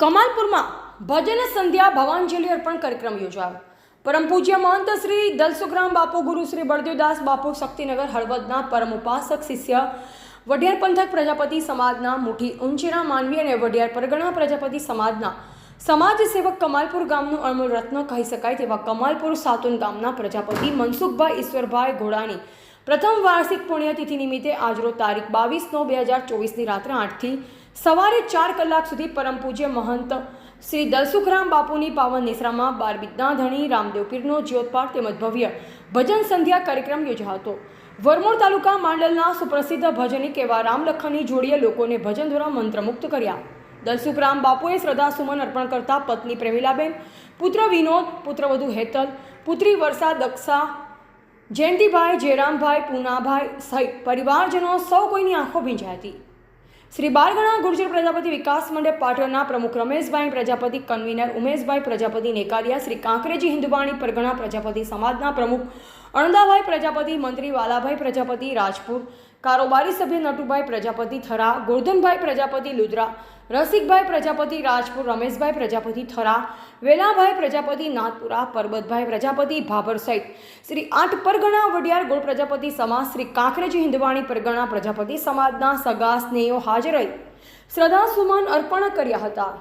કમાલપુરમાં ભજન સંધ્યા ભવાંજલિ અર્પણ કાર્યક્રમ યોજાયો. પરમ પૂજ્ય મહંત શ્રી દલસુખરામ બાપુ, ગુરુ શ્રી બળદેવદાસ બાપુ, શક્તિનગર હળવદના પરમ ઉપાસક શિષ્ય, વઢિયાર પંથક પ્રજાપતિ સમાજના મુઠી ઉંચેરા માનવી અને વઢિયાર પરગણા પ્રજાપતિ સમાજના સમાજ સેવક કમાલપુર ગામનું અણમોલ રત્ન કહી શકાય તેવા કમાલપુર સાતુન ગામના પ્રજાપતિ મનસુખભાઈ ઈશ્વરભાઈ ઘોડાની પ્રથમ વાર્ષિક પુણ્યતિથિ નિમિત્તે આજરોજ તારીખ બાવીસ નવ બે હજાર ચોવીસની રાત્રે આઠથી સવારે ચાર કલાક સુધી પરમ પૂજ્ય મહંત શ્રી દલસુખરામ બાપુની પાવન નિશ્રામાં બાર ધણી રામદેવ પીરનો જ્યોતપાઠ તેમજ ભવ્ય ભજન સંધ્યા કાર્યક્રમ યોજાયો હતો વરમોડ તાલુકા માંડલના સુપ્રસિદ્ધ ભજનિક એવા રામલખનની જોડીએ લોકોને ભજન દ્વારા મંત્રમુક્ત કર્યા. દલસુખરામ બાપુએ શ્રદ્ધા સુમન અર્પણ કરતા પત્ની પ્રેમિલાબેન પુત્ર વિનોદ પુત્રવધુ હેતલ, પુત્રી વર્ષા દક્ષા, જયંતિભાઈ, જયરામભાઈ, પૂનાભાઈ સહિત પરિવારજનો સૌ કોઈની આંખો ભીંજાઈ હતી. શ્રી બારગણા ગુર્જર પ્રજાપતિ વિકાસ મંડળ પાટણના પ્રમુખ રમેશભાઈ પ્રજાપતિ, કન્વીનર ઉમેશભાઈ પ્રજાપતિ, નેકારિયા શ્રી કાંકરેજી હિન્દુવાણી પરગણા પ્રજાપતિ, સમાજના પ્રમુખ અણદાભાઈ પ્રજાપતિ, મંત્રી વાલાભાઈ પ્રજાપતિ રાજપુર કારોબારી સભ્ય નટુભાઈ પ્રજાપતિ થરા, ગોરધનભાઈ પ્રજાપતિ લુદ્રા, રસિકભાઈ પ્રજાપતિ રાજપુર, રમેશભાઈ પ્રજાપતિ થરા, વેલાભાઈ પ્રજાપતિ નાથપુરા પરબતભાઈ પ્રજાપતિ ભાભર સહિત શ્રી આઠ પરગણા વડિયાર ગોળ પ્રજાપતિ સમાજ, શ્રી કાંકરેજી હિન્દવાણી પરગણા પ્રજાપતિ સમાજના સગા સ્નેહીઓ હાજર રહી. શ્રદ્ધા સુમાન અર્પણ કર્યા હતા.